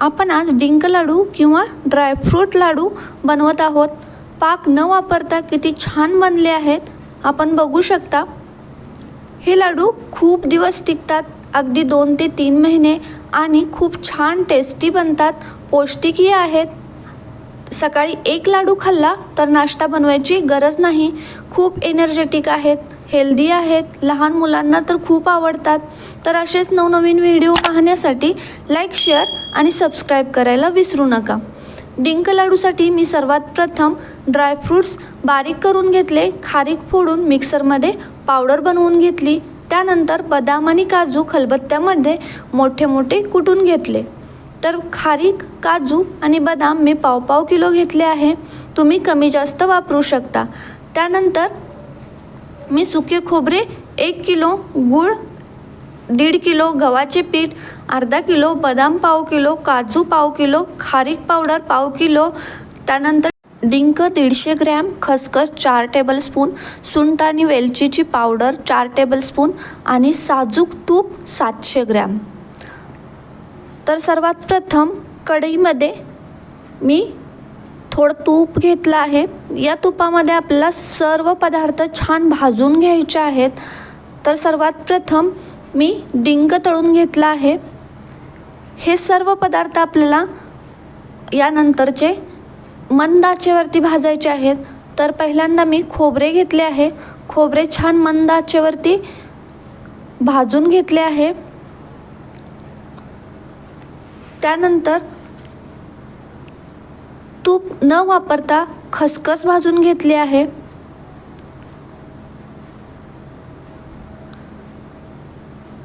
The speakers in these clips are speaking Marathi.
आपण आज डिंक लाडू किंवा ड्रायफ्रूट लाडू बनवत आहोत. पाक न वापरता किती छान बनले आहेत आपण बघू शकता. हे लाडू खूप दिवस टिकतात अगदी दोन ते तीन महिने आणि खूप छान टेस्टी बनतात पौष्टिकही आहेत. सकाळी एक लाडू खाल्ला तर नाश्ता बनवायची गरज नाही खूप एनर्जेटिक आहेत. हेल्दी आहेत लहान मुलांना तर खूप आवडतात. तर असेच नवनवीन व्हिडिओ पाहण्यासाठी लाईक शेअर आणि सबस्क्राईब करायला विसरू नका. डिंक लाडूसाठी मी सर्वात प्रथम ड्रायफ्रूट्स बारीक करून घेतले खारीक फोडून मिक्सरमध्ये पावडर बनवून घेतली. त्यानंतर बदाम आणि काजू खलबत्त्यामध्ये मोठे मोठे कुटून घेतले. तर खारीक काजू आणि बदाम मी पाव पाव किलो घेतले आहे. तुम्ही कमी जास्त वापरू शकता. त्यानंतर मी सुके खोबरे एक किलो गूळ दीड किलो गव्हाचे पीठ अर्धा किलो बदाम पाव किलो काजू पाव किलो खारीक पावडर पाव किलो त्यानंतर डिंक दीडशे ग्रॅम खसखस चार टेबलस्पून सुंट आणि वेलचीची पावडर चार टेबलस्पून आणि साजूक तूप सातशे ग्रॅम. तर सर्वात प्रथम कढईमध्ये मी थोडं तूप घेतलं आहे. या तुपामध्ये आपल्याला सर्व पदार्थ छान भाजून घ्यायचे आहेत. तर सर्वात प्रथम मी डिंक तळून घेतला आहे. हे सर्व पदार्थ आपल्याला यानंतरचे मंद आचेवरती भाजायचे आहेत. तर पहिल्यांदा मी खोबरे घेतले आहे. खोबरे छान मंद आचेवरती भाजून घेतले आहे. त्यानंतर तूप न वापरता खसखस भाजून घेतली आहे.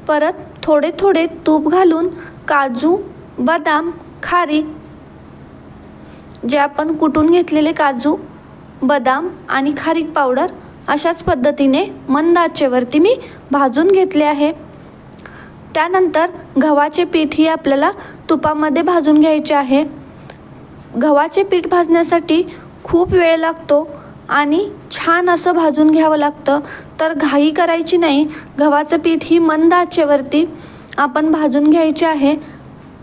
परत थोडे थोडे तूप घालून काजू बदाम खारीक जे आपण कुटून घेतलेले काजू बदाम आणि खारीक पावडर अशाच पद्धतीने मंद आचेवरती मी भाजून घेतले आहे. त्यानंतर गव्हाचे पीठ ही आपल्याला तुपामध्ये भाजून घ्यायचे आहे. गव्हाचे पीठ भाजण्यासाठी खूप वेळ लागतो आणि छान असं भाजून घ्यावं लागतं. तर घाई करायची नाही. गव्हाचं पीठ ही मंद आचेवरती आपण भाजून घ्यायचे आहे.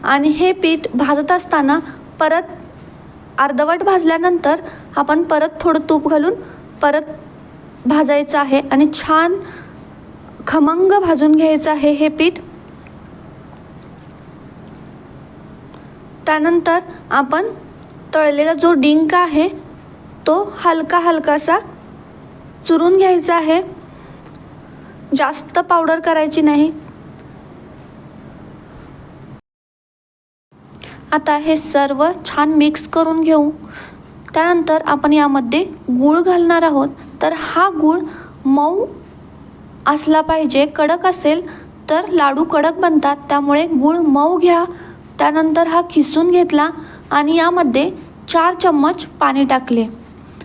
आणि हे पीठ भाजत असताना परत अर्धवट भाजल्यानंतर आपण परत थोडं तूप घालून परत भाजायचं आहे आणि छान खमंग भाजून घ्यायचं आहे हे पीठ. त्यानंतर आपण तळलेला जो डिंक आहे तो हलका हलकासा चुरून घ्यायचा आहे. जास्त पावडर करायची नाही. आता हे सर्व छान मिक्स करून घेऊ. त्यानंतर आपण यामध्ये गूळ घालणार आहोत. तर हा गूळ मऊ असला पाहिजे कडक असेल तर लाडू कडक बनतात. त्यामुळे गूळ मऊ घ्या. त्यानंतर हा खिसून घेतला. आणि यामध्ये चार चम्मच पाणी टाकले.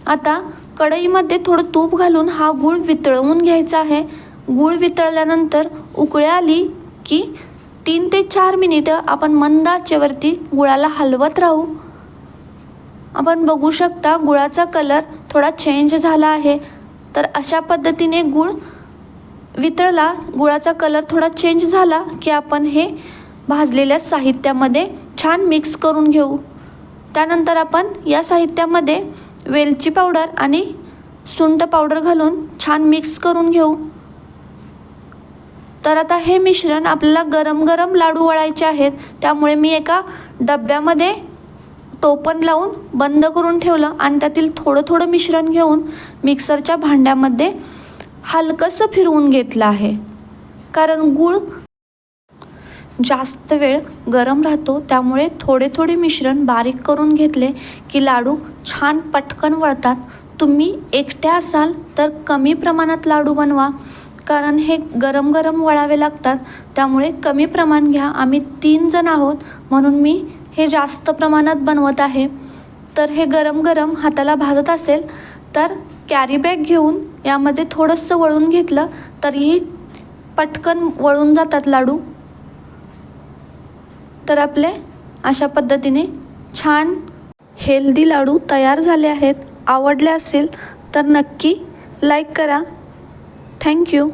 आता कढईमध्ये थोडं तूप घालून हा गूळ वितळवून घ्यायचा आहे. गूळ वितळल्यानंतर उकळी आली की तीन ते चार मिनिटं आपण मंद आचेवरती गुळाला हलवत राहू. आपण बघू शकता गुळाचा कलर थोडा चेंज झाला आहे. तर अशा पद्धतीने गुळ वितळला गुळाचा कलर थोडा चेंज झाला की आपण हे भाजलेल्या साहित्यामध्ये छान मिक्स करून घेऊ. त्यानंतर आपण या साहित्यामध्ये वेलची पावडर आणि सुंट पावडर घालून छान मिक्स करून घेऊ. तर आता हे मिश्रण आपल्याला गरम गरम लाडू वळायचे आहेत त्यामुळे मी एका डब्यामध्ये टोपण लावून बंद करून ठेवलं आणि त्यातील थोडं थोडं मिश्रण घेऊन मिक्सरच्या भांड्यामध्ये हलकंसं फिरवून घेतलं आहे. कारण गूळ जास्त वेळ गरम राहतो त्यामुळे थोडे थोडे मिश्रण बारीक करून घेतले की लाडू छान पटकन वळतात. तुम्ही एकट्या असाल तर कमी प्रमाणात लाडू बनवा कारण हे गरम गरम वळावे लागतात. त्यामुळे कमी प्रमाण घ्या. आम्ही तीन जण आहोत म्हणून मी हे जास्त प्रमाणात बनवत आहे. तर हे गरम गरम हाताला भाजत असेल तर कॅरी बॅग घेऊन यामध्ये थोडंसं वळून घेतलं तरीही पटकन वळून जातात लाडू. तर आपले अशा पद्धतीने छान हेल्दी लाडू तयार झाले आहेत. आवडले असेल तर नक्की लाईक करा. थँक्यू